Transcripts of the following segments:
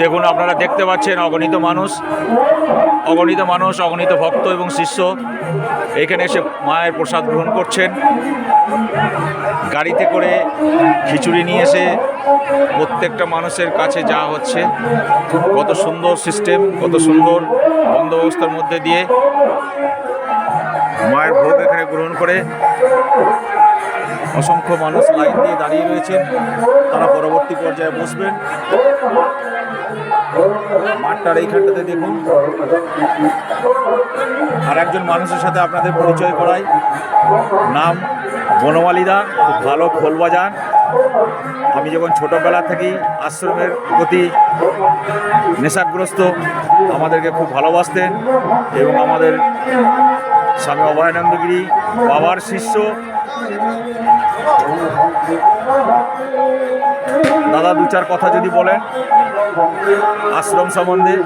দেখুন, আপনারা দেখতে পাচ্ছেন অগণিত মানুষ অগণিত মানুষ, অগণিত ভক্ত এবং শিষ্য এখানে এসে মায়ের প্রসাদ গ্রহণ করছেন। গাড়িতে করে খিচুড়ি নিয়ে এসে প্রত্যেকটা মানুষের কাছে যাওয়া হচ্ছে, কত সুন্দর সিস্টেম কত সুন্দর বন্দোবস্তের মধ্যে দিয়ে মায়ের ভোগ এখানে গ্রহণ করে অসংখ্য মানুষ লাইন দিয়ে দাঁড়িয়ে রয়েছেন। তারা পরবর্তী পর্যায়ে বসবেন। মাঠটার এইখানটাতে দেখুন। আর একজন মানুষের সাথে আপনাদের পরিচয় করাই। নাম বনমালিদা, খুব ভালো খোল বাজান। আমি যখন ছোটোবেলা থেকেই আশ্রমের প্রতি নেশাগ্রস্ত, আমাদেরকে খুব ভালোবাসতেন এবং আমাদের স্বামী অভয়ানন্দগিরি বাবার শিষ্য। দাদা, দু চার কথা যদি বলেন। আশ্রম সম্বন্ধে,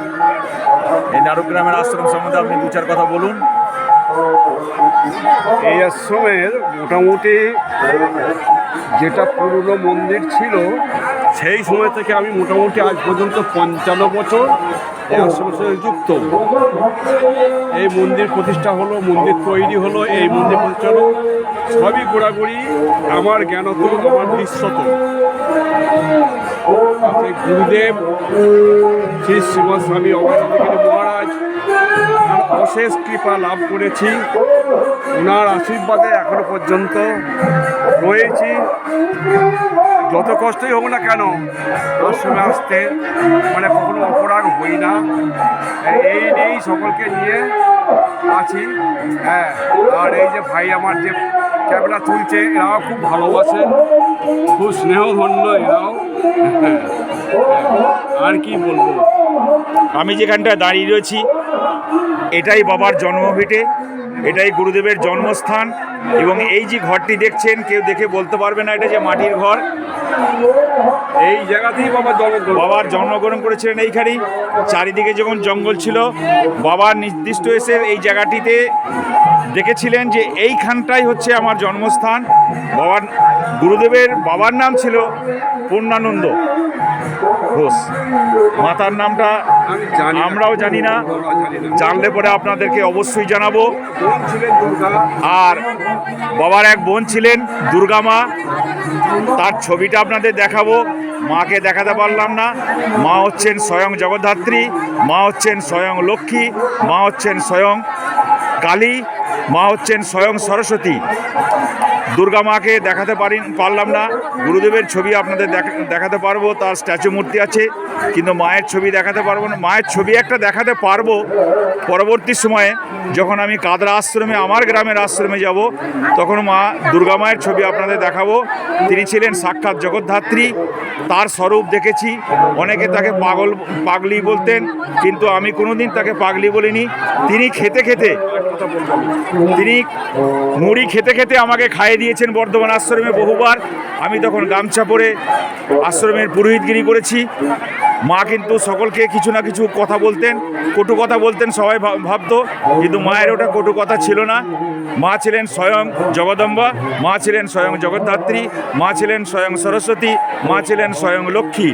এই নারুগ্রামের আশ্রম সম্বন্ধে আপনি দু চার কথা বলুন। এই আশ্রমের মোটামুটি যেটা পুরনো মন্দির ছিল, সেই সময় থেকে আমি মোটামুটি আজ পর্যন্ত পঞ্চান্ন বছর সঙ্গে যুক্ত। এই মন্দির প্রতিষ্ঠা হলো, মন্দির তৈরি হলো, এই মন্দির প্রতিষ্ঠা হলো। সবই ঘোরাঘুরি, আমার জ্ঞানত আমার সেই গুরুদেব শ্রী শ্রীমৎ স্বামী অভয়ানন্দগিরি মহারাজ অশেষ কৃপা লাভ করেছি। ওনার আশীর্বাদে এখনও পর্যন্ত রয়েছি। যত কষ্টই হোক না কেন আশ্রমে আসতে মানে কখনো অপরাগ হই না। এই নিয়েই সকলকে নিয়ে আছি। হ্যাঁ আর এই যে ভাই আমার যে ক্যামেরা তুলছে এরাও খুব ভালোবাসে খুব স্নেহ স্নেহধন্য এরাও। হ্যাঁ, আর কি বলব? আমি যেখানটায় দাঁড়িয়ে রয়েছি এটাই বাবার জন্মভিটে। এটাই গুরুদেবের জন্মস্থান এবং এই যে ঘরটি দেখছেন কেউ দেখে বলতে পারবে না এটা যে মাটির ঘর। এই জায়গাতেই বাবা জন্মগ্রহণ। বাবার জন্মগ্রহণ করেছিলেন এইখানেই। চারিদিকে যখন জঙ্গল ছিল বাবার নির্দিষ্ট এসে এই জায়গাটিতে দেখেছিলেন যে এইখানটাই হচ্ছে আমার জন্মস্থান। বাবার গুরুদেবের বাবার নাম ছিল পূর্ণানন্দ। ঘোষ। মাতার নামটা। আমরাও জানি না। জানলে পরে আপনাদেরকে অবশ্যই জানাব। আর বাবার এক বোন ছিলেন, দুর্গা মা। তার ছবিটা আপনাদের দেখাবো। মাকে দেখাতে পারলাম না। মা হচ্ছেন স্বয়ং জগদ্ধাত্রী, মা হচ্ছেন স্বয়ং লক্ষ্মী, মা হচ্ছেন স্বয়ং কালী, মা হচ্ছেন স্বয়ং সরস্বতী। দুর্গা মাকে দেখাতে পারি, পারলাম না। গুরুদেবের ছবি আপনাদের দেখাতে পারব, তার স্ট্যাচু মূর্তি আছে, কিন্তু মায়ের ছবি দেখাতে পারব না। মায়ের ছবি একটা দেখাতে পারব পরবর্তী সময়ে, যখন আমি কাদরা আশ্রমে, আমার গ্রামের আশ্রমে যাব, তখন মা দুর্গা মায়ের ছবি আপনাদের দেখাবো। তিনি ছিলেন সাক্ষাৎ জগদ্ধাত্রী, তার স্বরূপ দেখেছি। অনেকে তাকে পাগল, পাগলি বলতেন, কিন্তু আমি কোনোদিন তাকে পাগলি বলিনি। তিনি খেতে খেতে, তিনি মুড়ি খেতে খেতে আমাকে খাইয়ে দিয়েছেন বর্ধমান আশ্রমে বহুবার। আমি তখন গামছা পরে আশ্রমের পুরোহিতগিরি করেছি। মা কিন্তু সকলকে কিছু না কিছু কথা বলতেন, কটু কথা বলতেন, সবাই ভাব- ভাবতো, কিন্তু মায়ের ওটা কটু কথা ছিল না। মা ছিলেন স্বয়ং জগদম্বা, মা ছিলেন স্বয়ং জগদ্ধাত্রী, মা ছিলেন স্বয়ং সরস্বতী, মা ছিলেন স্বয়ং লক্ষ্মী।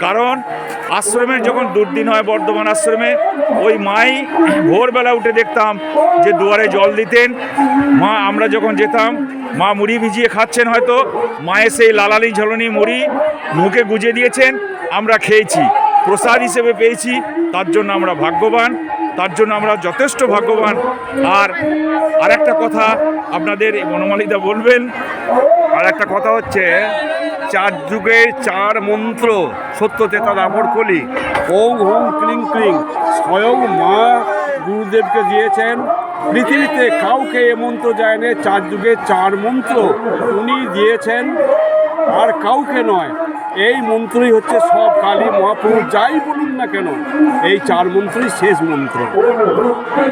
কারণ আশ্রমের যখন দুর্দিন হয় বর্ধমান আশ্রমে, ওই মাই ভোরবেলা উঠে দেখতাম যে দুয়ারে জল দিতেন। মা, আমরা যখন যেতাম, মা মুড়ি ভিজিয়ে খাচ্ছেন হয়তো, মায়ের সেই লালালি ঝলনি মুড়ি মুখে গুজে দিয়েছেন। আমরা খেয়েছি। প্রসাদ হিসেবে পেয়েছি, তার জন্য আমরা ভাগ্যবান, তার জন্য আমরা যথেষ্ট ভাগ্যবান। আর আরেকটা কথা আপনাদের বনমালিদা বলবেন আর একটা কথা হচ্ছে, চার যুগের চার মন্ত্র সত্য চেতা দাবর কলি। ওং হুম ক্লিং ক্লিং। স্বয়ং মা গুরুদেবকে দিয়েছেন। পৃথিবীতে কাউকে এ মন্ত্র যায় না চার যুগের চার মন্ত্র উনি দিয়েছেন। আর কাউকে নয় এই মন্ত্রই হচ্ছে সব কালী মহাপুরুষ, যাই বলুন না কেন, এই চার মন্ত্রই শেষ মন্ত্র।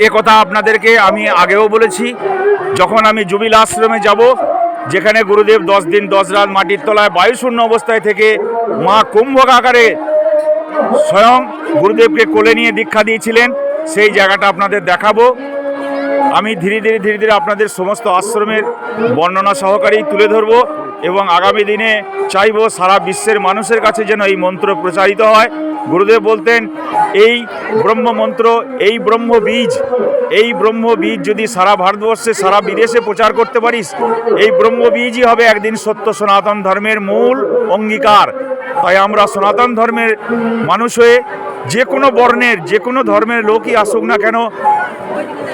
এ কথা আপনাদেরকে আমি আগেও বলেছি, যখন আমি জুবিল আশ্রমে যাব, যেখানে গুরুদেব দশ দিন দশ রাত মাটির তলায় বায়ুশূন্য অবস্থায় থেকে মা কুম্ভক আকারে স্বয়ং গুরুদেবকে কোলে নিয়ে দীক্ষা দিয়েছিলেন, সেই জায়গাটা আপনাদের দেখাবো। আমি ধীরে ধীরে ধীরে ধীরে আপনাদের সমস্ত আশ্রমের বর্ণনা সহকারেই তুলে ধরবো। এবং আগামী দিনে চাইব সারা বিশ্বের মানুষের কাছে যেন এই মন্ত্র প্রচারিত হয়। গুরুদেব বলতেন, এই ব্রহ্মমন্ত্র, এই ব্রহ্ম বীজ এই ব্রহ্ম বীজ যদি সারা ভারতবর্ষে, সারা বিদেশে প্রচার করতে পারিস, এই ব্রহ্ম বীজই হবে একদিন সত্য সনাতন ধর্মের মূল অঙ্গীকার। তাই আমরা সনাতন ধর্মের মানুষ হয়ে যে কোনো বর্ণের, যে কোনো ধর্মের লোকই আসুক না কেন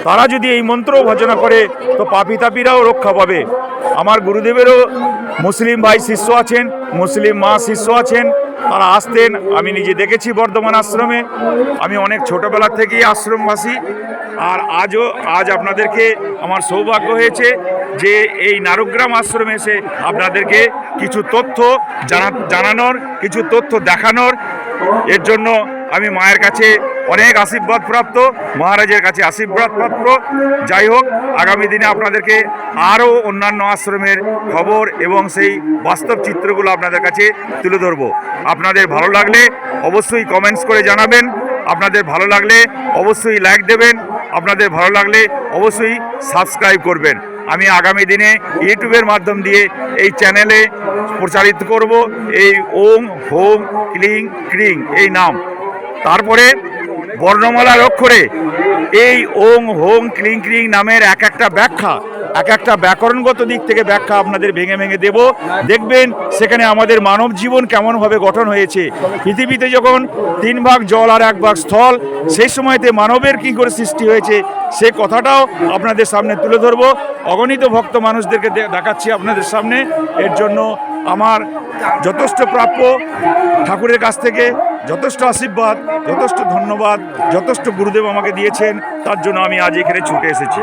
তারা যদি এই মন্ত্র ভজনা করে, তো পাপি তাপিরাও রক্ষা পাবে। আমার গুরুদেবেরও মুসলিম ভাই শিষ্য আছেন, মুসলিম মা শিষ্য আছেন, তারা আসতেন। আমি নিজে দেখেছি বর্ধমান আশ্রমে। আমি অনেক ছোটবেলা থেকেই আশ্রমবাসী। আর আজও, আজ আপনাদেরকে আমার সৌভাগ্য হয়েছে যে এই নারুগ্রাম আশ্রমে এসে আপনাদেরকে কিছু তথ্য জানা, জানানোর, কিছু তথ্য দেখানোর। এর জন্য আমি মায়ের কাছে অনেক আশীর্বাদ প্রাপ্ত মহারাজের কাছে আশীর্বাদ প্রাপ্ত যাই হোক, আগামী দিনে আপনাদেরকে আরও অন্যান্য আশ্রমের খবর এবং সেই বাস্তব চিত্রগুলো আপনাদের কাছে তুলে ধরবো। আপনাদের ভালো লাগলে অবশ্যই কমেন্টস করে জানাবেন। আপনাদের ভালো লাগলে অবশ্যই লাইক দেবেন। আপনাদের ভালো লাগলে অবশ্যই সাবস্ক্রাইব করবেন। আমি আগামী দিনে ইউটিউবের মাধ্যম দিয়ে এই চ্যানেলে প্রচারিত করব। এই ওম, হোম, ক্লিং, ক্রিং এই নাম। তারপরে বর্ণমালার অক্ষরে এই ওং হোং ক্লিং ক্লিং নামের এক একটা ব্যাখ্যা, এক একটা ব্যাকরণগত দিক থেকে ব্যাখ্যা আপনাদের ভেঙে ভেঙে দেব। দেখবেন সেখানে আমাদের মানব জীবন কেমনভাবে গঠন হয়েছে। পৃথিবীতে যখন তিন ভাগ জল আর এক ভাগ স্থল, সেই সময়তে মানবের কী করে সৃষ্টি হয়েছে, সে কথাটাও আপনাদের সামনে তুলে ধরবো। অগণিত ভক্ত মানুষদেরকে দেখাচ্ছি আপনাদের সামনে। এর জন্য আমার যথেষ্ট প্রাপ্য। ঠাকুরের কাছ থেকে যথেষ্ট আশীর্বাদ, যথেষ্ট ধন্যবাদ, যথেষ্ট গুরুদেব আমাকে দিয়েছেন, তার জন্য আমি আজ এখানে ছুটে এসেছি।